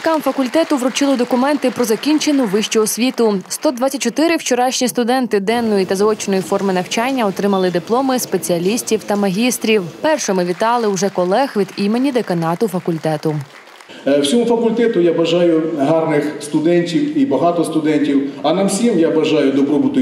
Випускникам факультету вручили документи про закінчену вищу освіту. 124 вчорашні студенти денної та заочної форми навчання отримали дипломи спеціалістів та магістрів. Першими вітали уже колег від імені деканату факультету. Е, Всьому факультету я бажаю гарних студентів і багато студентів. А нам всім я бажаю добробуту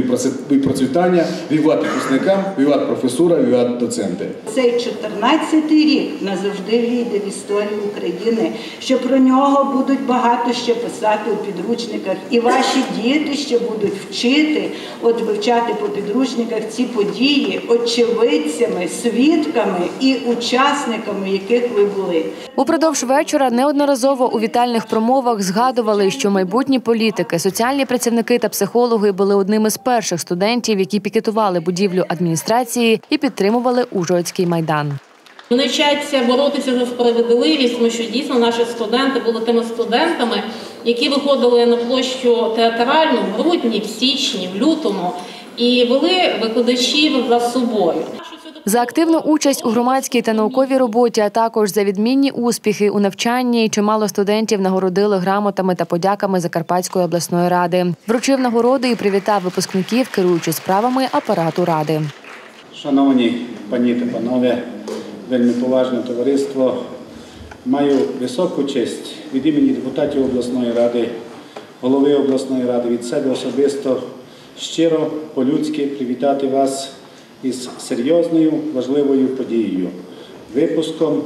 і процвітання, віват випускникам, віват професура, віват доценти. Цей 14-й рік назавжди війде в історію України, що про нього будуть багато ще писати у підручниках, і ваші діти ще будуть вчити, от вивчати по підручниках ці події очевидцями, свідками і учасниками, яких ви були. Упродовж вечора неодноразово у вітальних промовах згадували, що майбутні політики, соціальні працівники та психологи були одними з перших студентів, які пікетували будівлю адміністрації і підтримували Ужгородський майдан. Вони вчаться боротися за справедливість, тому що дійсно наші студенти були тими студентами, які виходили на площу театральну в грудні, в січні, в лютому і вели викладачів за собою. За активну участь у громадській та науковій роботі, а також за відмінні успіхи у навчанні, чимало студентів нагородили грамотами та подяками Закарпатської обласної ради. Вручив нагороди і привітав випускників, керуючи справами апарату ради. Шановні пані та панове, вельми поважне товариство, маю високу честь від імені депутатів обласної ради, голови обласної ради, від себе особисто щиро по-людськи привітати вас із серйозною важливою подією, випуском,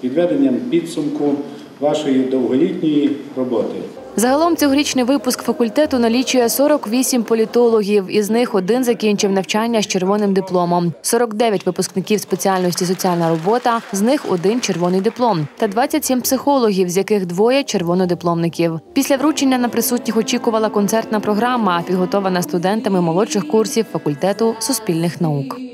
підведенням підсумку вашої довголітньої роботи. Загалом цьогорічний випуск факультету налічує 48 політологів. Із них один закінчив навчання з червоним дипломом. 49 випускників спеціальності соціальна робота, з них один червоний диплом, та 27 психологів, з яких двоє червонодипломників. Після вручення на присутніх очікувала концертна програма, підготована студентами молодших курсів факультету суспільних наук.